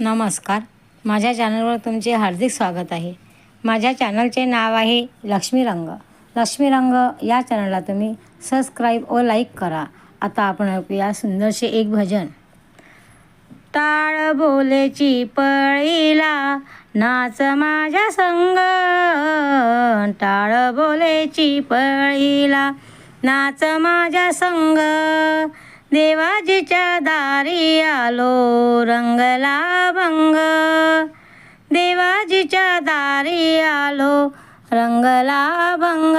नमस्कार. माझ्या चॅनलवर तुमचे हार्दिक स्वागत आहे. माझ्या चॅनलचे नाव आहे लक्ष्मी रंग लक्ष्मी रंग या चॅनलला तुम्ही सबस्क्राईब व लाईक करा. आता आपण ऐकूया सुंदरसे एक भजन. टाळ बोलेची पळीला नाच माझ्या संग. टाळ बोलेची पळीला नाच माझ्या संग. देवाजीच्या दारी आलो रंगला भंग. देवाजीच्या दारी आलो रंगला भंग.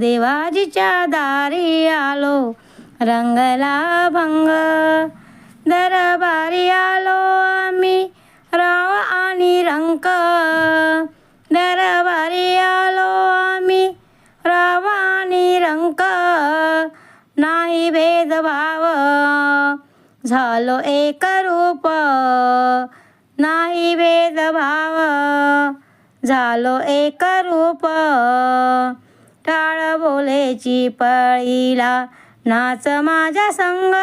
देवाजीच्या दारी आलो रंगला भंग. भाव झालो एक रूप. नाही भेदभाव झालो एक रूप. टाळ बोलेची पळीला नाच माझ्या संग.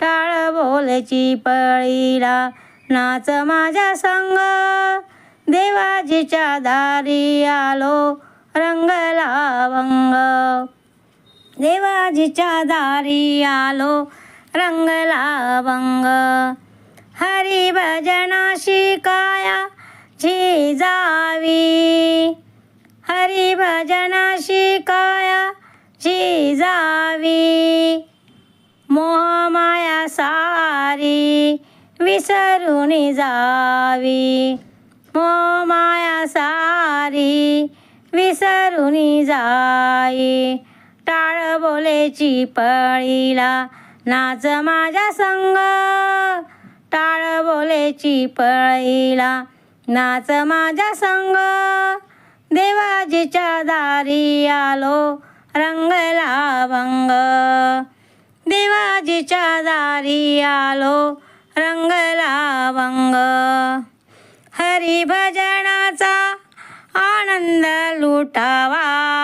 टाळ बोलेची पळीला नाच माझ्या संग. देवाजीच्या दारी आलो रंगला भंग. देवाजीच्या दारी आलो रंगला भंग हरिभजनाशी काया झिजावी हरिभजनाशी काया झिजावी मोहमाया सारी विसरून जावी. मोहमाया सारी विसरून जाई. टाळ बोलेची पळीला. नाच माझ्या संग. टाळ बोलेची पळीला. नाच माझ्या संग. देवाजीच्या दारी आलो. रंगला भंग. देवाजीच्या दारी आलो. रंगला भंग. हरिभजनाचा आनंद लुटावा.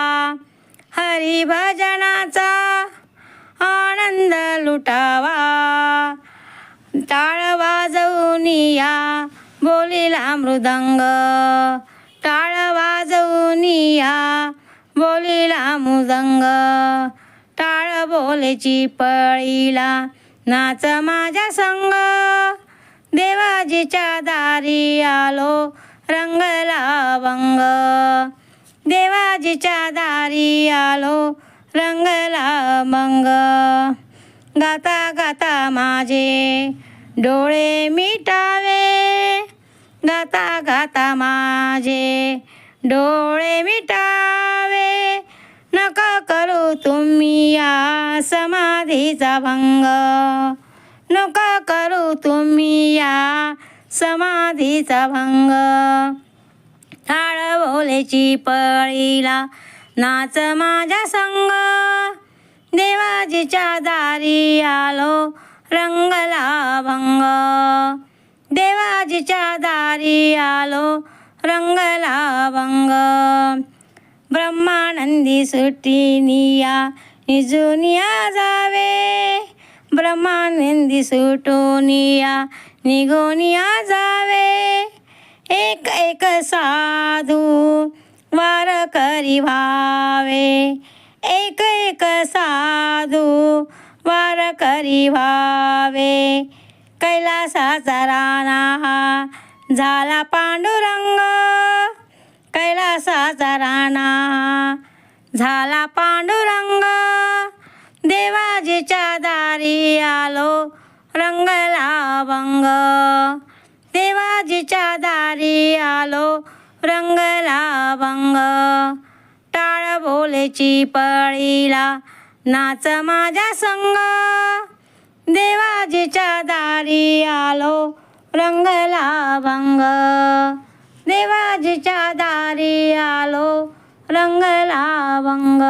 हरिभजनाचा आनंद लुटावा. टाळ वाजवून या बोलीला मृदंग. टाळ वाजवून या बोलीला मृदंग. टाळ बोलेची पळीला नाच माझ्या संग. देवाजीच्या दारी आलो रंगला भंग आजीच्या दारी आलो रंगला मंग. गाता गाता माझे डोळे मिटावे. गाता गाता माझे डोळे मिटावे. नका करू तुम्ही या समाधीचा भंग. नका करू तुम्ही या समाधीचा भंग. टाळ पळीला. नाच माझ्या संग. देवाजीच्या दारी आलो रंगला भंग. देवाजीच्या दारी आलो रंगला भंग. ब्रह्मानंदी सुटीनिया निजुनिया जावे. ब्रह्मानंदी सुटोनिया निघोनिया जावे. एक एक साधू वार करी व्हावे एक एक साधू वार करी व्हावे कैलासाचा राणा हा झाला पांडुरंग. कैलासाचा राणा झाला पांडुरंग. देवाजीच्या दारी आलो रंगला भंग. आजीच्या दारी आलो रंगला भंग टाळ बोलेची पळीला नाच माझ्या संग. देवाजीच्या दारी आलो रंगला भंग देवाजीच्या दारी आलो रंगला भंग